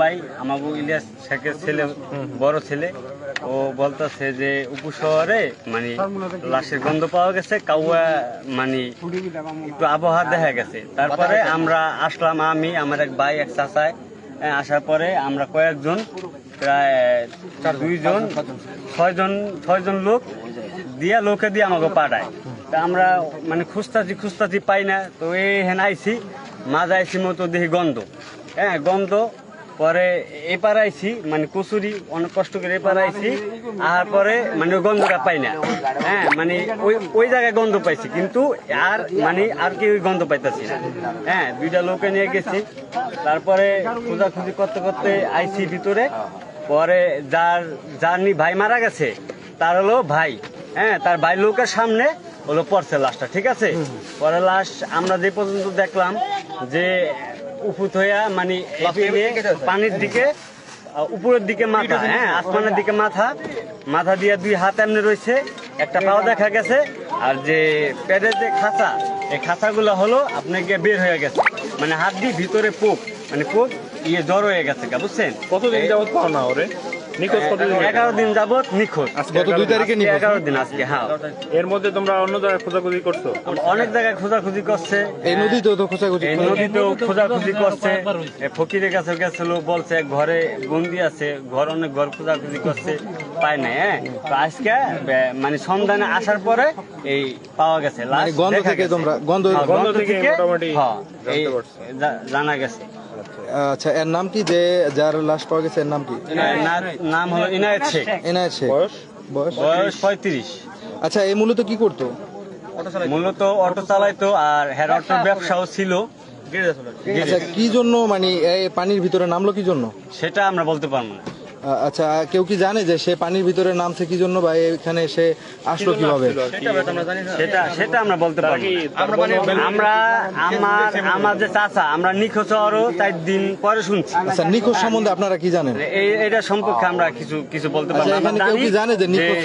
ভাই আমাকে ইলিয়াস শেখের ছেলে, বড় ছেলে। ও বলতেছে যে, উপশহরে মানে লাশের গন্ধ পাওয়া গেছে, কাউয়া মানে একটু আবহাওয়া দেখা গেছে। তারপরে আমরা আসলাম আমি, আমার এক ভাই, এক চাচায় আসার পরে আমরা কয়েকজন, প্রায় দুইজন, ছয়জন ছয়জন লোক দিয়া লোকে দিয়ে আমাকে পাঠায়। তা আমরা মানে খুঁজতাছি খুঁজতাছি পাই না। তো এই হেন আইছি, মাঝ আইছি মতো দেখি গন্ধ। হ্যাঁ গন্ধ পরে এপার আইছি মানে কচুরি, অনেক কষ্ট করে এপার আইছি আর পরে মানে গন্ধটা পাই না। হ্যাঁ মানে ওই ওই জায়গায় গন্ধ পাইছি, কিন্তু আর মানে আর কি ওই গন্ধ পাইতেছি না। হ্যাঁ দুইটা লোকে নিয়ে গেছি, তারপরে খোঁজাখুঁজি করতে করতে আইছি ভিতরে, পরে যার যার ভাই মারা গেছে, তার হলো ভাই। হ্যাঁ তার ভাই লোকের সামনে হলো পড়ছে লাশটা, ঠিক আছে? পরে লাশ আমরা যে পর্যন্ত দেখলাম যে উপুত হইয়া মানে পানির দিকে উপরের দিকে মাথা হ্যাঁ আসমানের দিকে মাথা। মাথা দিয়ে দুই হাত এমনি রয়েছে একটা পাও দেখা গেছে আর যে পেটের যে খাঁচা এই খাঁচাগুলো হলো আপনাকে বের হয়ে গেছে। মানে হাত দিয়ে ভিতরে পোক মানে পোক ইয়ে জ্বর হয়ে গেছে গা, বুঝছেন? কতদিন যাবত পাও না ওরে? নিখোঁজ কতদিন এগারো দিন যাবত নিখোঁজ। গত দুই তারিখে এগারো দিন আজকে হ্যাঁ। এর মধ্যে তোমরা অন্য জায়গায় খোঁজাখুঁজি করছ? অনেক জায়গায় খোঁজাখুঁজি করছে। এই নদীতেও তো খোঁজাখুঁজি এই নদীতেও খোঁজাখুঁজি করছে। ফকিরের কাছে গেছিল বলছে ঘরে বন্দি আছে ঘর অনেক ঘর খোঁজাখুঁজি করছে পায় নাই হ্যাঁ? তো আজকে মানে সন্ধানে আসার পরে এই পাওয়া গেছে। মানে গন্ধ থেকে তোমরা গন্ধ হ্যাঁ, গন্ধ থেকে মোটামুটি হ্যাঁ, জানা গেছে। আচ্ছা এর নাম কি? যে যার লাশ পাওয়া গেছে এর নাম কি? নাম হলো ইনায়েত শেখ। ইনায়েত শেখ। বয়স? বয়স? বয়স পঁয়ত্রিশ। আচ্ছা এই মূলত কি করতো? মূলত অটো চালাইতো আর হের অটোর ব্যবসাও ছিল। আচ্ছা কি জন্য মানে এই পানির ভিতরে নামলো কি জন্য? সেটা আমরা বলতে পারব না। আচ্ছা কেউ কি জানে যে সে পানির ভিতরে নামছে কি জন্য বা এখানে সে আসলো কীভাবে? সেটা সেটা আমরা বলতে বন্ধু- আমরা আমার আমার যে চাচা আমরা নিখোঁজ আরও চার দিন পরে শুনছি। আচ্ছা নিখোঁজ সম্বন্ধে আপনারা কি জানেন? এটা সম্পর্কে আমরা কিছু কিছু বলতে আচ্ছা এখানে কেউ কি জানে যে নিখোঁজ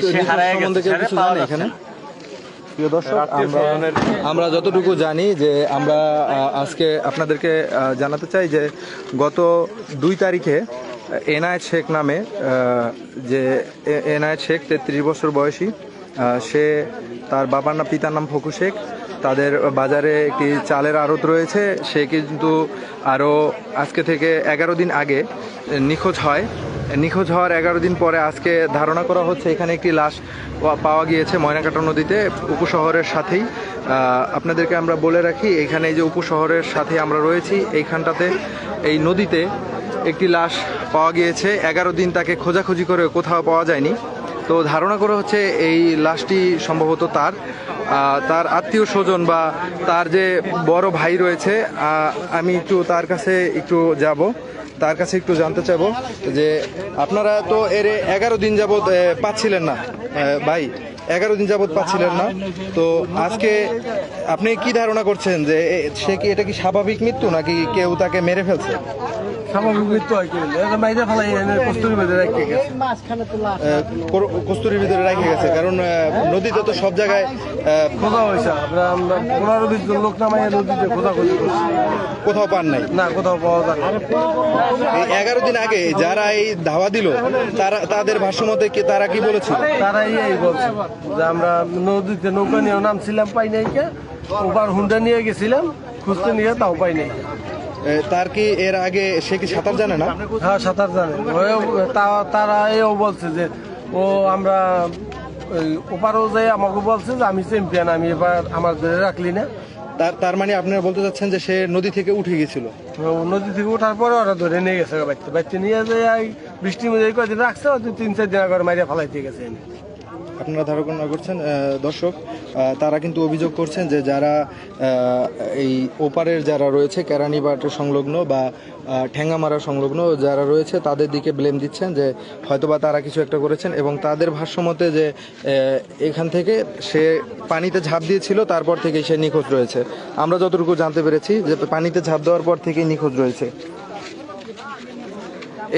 সম্বন্ধে কেউ কিছু জানে এখানে। প্রিয় দর্শক আমরা আমরা যতটুকু জানি যে আমরা আজকে আপনাদেরকে জানাতে চাই যে গত দুই তারিখে এনায়েত শেখ নামে যে এনায়েত শেখ তেত্রিশ বছর বয়সী সে তার বাবার নাম পিতার নাম ফকু শেখ। তাদের বাজারে একটি চালের আড়ত রয়েছে। সে কিন্তু আরও আজকে থেকে এগারো দিন আগে নিখোঁজ হয়। নিখোঁজ হওয়ার এগারো দিন পরে আজকে ধারণা করা হচ্ছে এখানে একটি লাশ পাওয়া গিয়েছে ময়নাকাটা নদীতে উপশহরের সাথেই। আপনাদেরকে আমরা বলে রাখি, এখানে যে উপশহরের সাথে আমরা রয়েছি, এইখানটাতে এই নদীতে একটি লাশ পাওয়া গিয়েছে। এগারো দিন তাকে খোঁজাখুঁজি করে কোথাও পাওয়া যায়নি। তো ধারণা করা হচ্ছে এই লাশটি সম্ভবত তার। তার আত্মীয় স্বজন বা তার যে বড় ভাই রয়েছে আমি একটু তার কাছে একটু যাব। তার কাছে একটু জানতে চাব যে আপনারা তো এর এগারো দিন যাবৎ পাচ্ছিলেন না। ভাই, এগারো দিন যাবৎ পাচ্ছিলেন না। তো আজকে আপনি কি ধারণা করছেন যে সে কি, এটা কি স্বাভাবিক মৃত্যু নাকি কেউ তাকে মেরে ফেলছে? স্বাভাবিক মৃত্যু হয় কি বাইরে ফেলাই এনে কস্তুরি রেখে গেছে। এ, ভিতরে রেখে গেছে কারণ নদীতে তো সব জায়গায় খোঁজা হয়েছে। আমরা আমরা পনেরো বিশ জন লোক নামাইয়া নদীতে খোঁজাখুঁজি করছি। কোথাও পান নাই? না কোথাও পাওয়া যায় এই এগারো দিন আগে যারা এই ধাওয়া দিল তারা তাদের ভাষ্যমতে কি তারা কি বলেছিল? তারাই এই বলছে যে আমরা নদীতে নৌকা নিয়ে নামছিলাম পাই নাই ওবার হুন্ডা নিয়ে গেছিলাম খুঁজতে নিয়ে তাও পাই নাই। তার কি এর আগে সে কি সাঁতার জানে না? হ্যাঁ সাঁতার জানে। তারা এও বলছে যে ও আমরা ওপারও যাই আমাকে বলছে যে আমি চ্যাম্পিয়ন আমি এবার আমার ধরে রাখলি না। তার তার মানে আপনারা বলতে চাচ্ছেন যে সে নদী থেকে উঠে গেছিল? ও নদী থেকে ওঠার পরে ওরা ধরে নিয়ে গেছে বাচ্চা বাচ্চা নিয়ে যায় বৃষ্টির মধ্যে কদিন রাখছে তিন চার দিন আগে মারিয়া ফেলাইতে গেছে। আপনারা ধারণা করছেন। দর্শক তারা কিন্তু অভিযোগ করছেন যে যারা এই ওপারের যারা রয়েছে কেরানীবাট সংলগ্ন বা আহ, ঠ্যাঙ্গামারা সংলগ্ন যারা রয়েছে তাদের দিকে ব্লেম দিচ্ছেন যে হয়তোবা তারা কিছু একটা করেছেন এবং তাদের ভাষ্যমতে যে এখান থেকে সে পানিতে ঝাঁপ দিয়েছিল তারপর থেকে সে নিখোঁজ রয়েছে। আমরা যতটুকু জানতে পেরেছি যে পানিতে ঝাঁপ দেওয়ার পর থেকেই নিখোঁজ রয়েছে।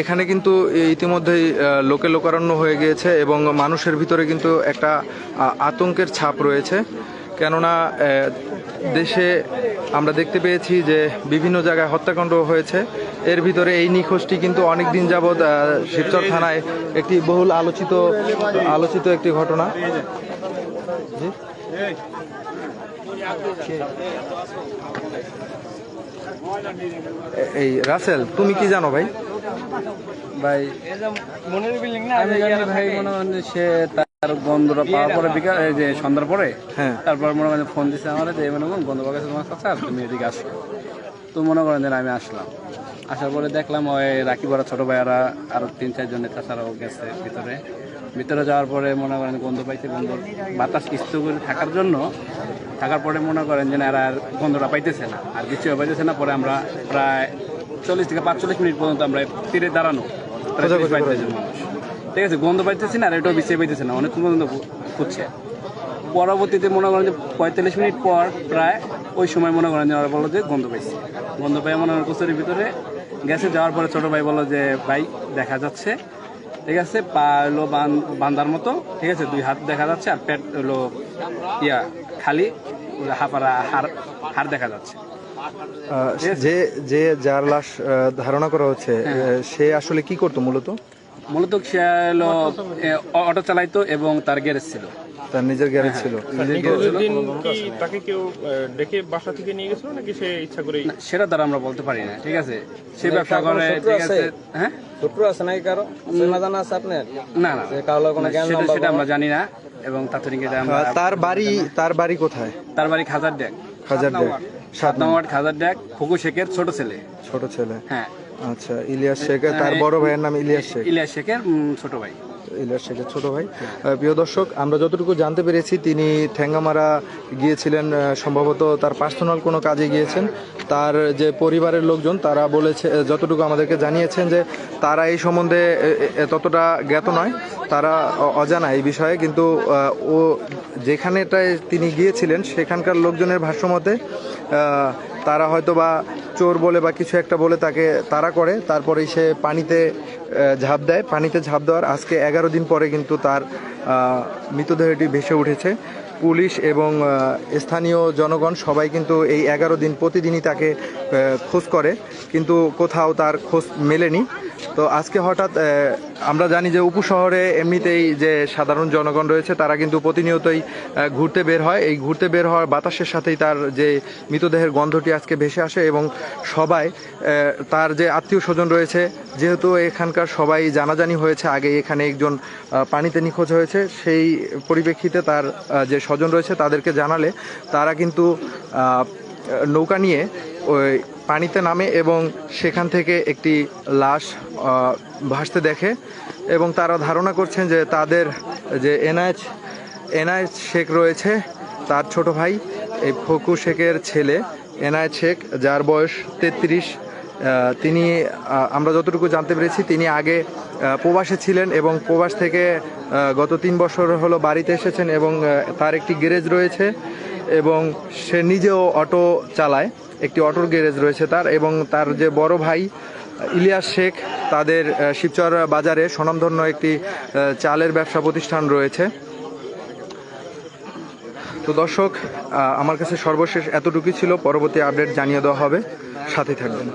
এখানে কিন্তু ইতিমধ্যেই লোকে লোকারণ্য হয়ে গিয়েছে এবং মানুষের ভিতরে কিন্তু একটা আতঙ্কের ছাপ রয়েছে। কেননা দেশে আমরা দেখতে পেয়েছি যে বিভিন্ন জায়গায় হত্যাকাণ্ড হয়েছে। এর ভিতরে এই নিখোঁজটি কিন্তু অনেক দিন যাবৎ শিবচর থানায় একটি বহুল আলোচিত আলোচিত একটি ঘটনা। এই রাসেল, তুমি কি জানো ভাই? ভাই আমি জানি ভাই মনে করেন সে তার গন্ধটা পাওয়ার পরে বিকাল যে সন্ধ্যার পরে হ্যাঁ। তারপর মনে করেন ফোন দিচ্ছে আমার যে মনে করেন গন্ধ পাওয়া তোমার কাছে আর তুমি এদিকে আসো। তো মনে করেন যে আমি আসলাম। আসার পরে দেখলাম ওই রাখি বড় ছোট ভাইয়ারা আরও তিন চারজন তাছাড়াও গেছে ভিতরে। ভিতরে যাওয়ার পরে মনে করেন গন্ধ পাইছে গন্ধ বাতাস স্থ করে থাকার জন্য। থাকার পরে মনে করেন যে না এরা আর গন্ধটা পাইতেছে না। আর কিছু পাইতেছে না পরে আমরা প্রায় চল্লিশ থেকে পাঁচচল্লিশ মিনিট পর্যন্ত আমরা তীরে দাঁড়ানো। খোঁজাখুঁজি 30 পঁয়ত্রিশ জন মানুষ ঠিক আছে গন্ধ পাইতেছি না আর এটাও বিছিয়ে পাইতেছে না অনেকক্ষণ পর্যন্ত খুঁজছে পরবর্তীতে মনে করেন যে পঁয়তাল্লিশ মিনিট পর প্রায় ওই সময় মনে করেন যে ওরা বলল যে গন্ধ পাইছে। গন্ধ পাই মনে করেন কুচুরির ভিতরে গ্যাসে যাওয়ার পরে ছোট ভাই বলল যে ভাই দেখা যাচ্ছে। ঠিক আছে পা হলো বান- বান্দার মতো ঠিক আছে দুই হাত দেখা যাচ্ছে আর পেট হলো ইয়া খালি হাফারা হাড় হাড় দেখা যাচ্ছে। যে যে যার লাশ ধারণা করা হচ্ছে সে আসলে কি করতো মূলত? মূলত সে হলো অটো চালাইতো এবং তার গ্যারেজ ছিল। তার নিজের গ্যারেজ ছিল। দিন কি তাকে কেউ ডেকে বাসা থেকে নিয়ে গেছিল নাকি সে ইচ্ছা করেই? না, সেটা দ্বারা আমরা বলতে পারি না ঠিক আছে? সে ব্যবসা করে ঠিক আছে। হ্যাঁ? শত্রু আছে নাকি কারও? চেনা জানা আছে আপনার? না না। কারোর কোনো জ্ঞান সেটা সেটা আমরা জানি না এবং তাৎক্ষণিক তার বাড়ি তার বাড়ি কোথায়? তার বাড়ি খাজার ড্যাক দেড় সাত নম্বর খাজার ড্যাক খুকু শেখের ছোট ছেলে। ছোট ছেলে? হ্যাঁ। আচ্ছা ইলিয়াস শেখ তার বড় ভাইয়ের নাম ইলিয়াস শেখ। ইলিয়াস শেখের ছোট ভাই। ইলিয়াস শেখের ছোট ভাই। প্রিয় দর্শক আমরা যতটুকু জানতে পেরেছি তিনি ঠেঙ্গামারা গিয়েছিলেন সম্ভবত তার পার্সোনাল কোনো কাজে গিয়েছেন। তার যে পরিবারের লোকজন, তারা বলেছে, যতটুকু আমাদেরকে জানিয়েছেন যে তারা এই সম্বন্ধে ততটা জ্ঞাত নয়, তারা অজানা এই বিষয়ে, কিন্তু ও যেখানেটায় তিনি গিয়েছিলেন, সেখানকার লোকজনের ভাষ্যমতে তারা হয়তো বা চোর বলে বা কিছু একটা বলে তাকে তারা করে তারপরে সে পানিতে ঝাঁপ দেয়। পানিতে ঝাঁপ দেওয়ার আজকে এগারো দিন পরে কিন্তু তার মৃতদেহটি ভেসে উঠেছে। পুলিশ এবং স্থানীয় জনগণ সবাই কিন্তু এই এগারো দিন প্রতিদিনই তাকে খোঁজ করে। কিন্তু কোথাও তার খোঁজ মেলেনি। তো আজকে হঠাৎ আমরা জানি যে উপশহরে এমনিতেই যে সাধারণ জনগণ রয়েছে, তারা কিন্তু প্রতিনিয়তই ঘুরতে বের হয়। এই ঘুরতে বের হওয়ার বাতাসের সাথেই তার যে মৃতদেহের গন্ধটি আজকে ভেসে আসে এবং সবাই তার যে আত্মীয় স্বজন রয়েছে, যেহেতু এখানকার সবাই জানাজানি হয়েছে, আগে এখানে একজন পানিতে নিখোঁজ হয়েছে, সেই পরিপ্রেক্ষিতে তার যে স্বজন রয়েছে তাদেরকে জানালে তারা কিন্তু নৌকা নিয়ে ওই পানিতে নামে এবং সেখান থেকে একটি লাশ ভাসতে দেখে এবং তারা ধারণা করছেন যে তাদের যে এনআইচ এনআইচ শেখ রয়েছে, তার ছোট ভাই, এই ফকু শেখের ছেলে এনআইচ শেখ, যার বয়স তেত্রিশ তিনি আমরা যতটুকু জানতে পেরেছি, তিনি আগে প্রবাসে ছিলেন এবং প্রবাস থেকে গত তিন বছর হলো বাড়িতে এসেছেন এবং তার একটি গ্যারেজ রয়েছে। এবং সে নিজেও অটো চালায়। একটি অটোর গ্যারেজ রয়েছে তার এবং তার যে বড় ভাই, ইলিয়াস শেখ, তাদের শিবচর বাজারে স্বনামধন্য একটি চালের ব্যবসা প্রতিষ্ঠান রয়েছে। তো দর্শক আমার কাছে সর্বশেষ এতটুকুই ছিল। পরবর্তী আপডেট জানিয়ে দেওয়া হবে। সাথে থাকবেন।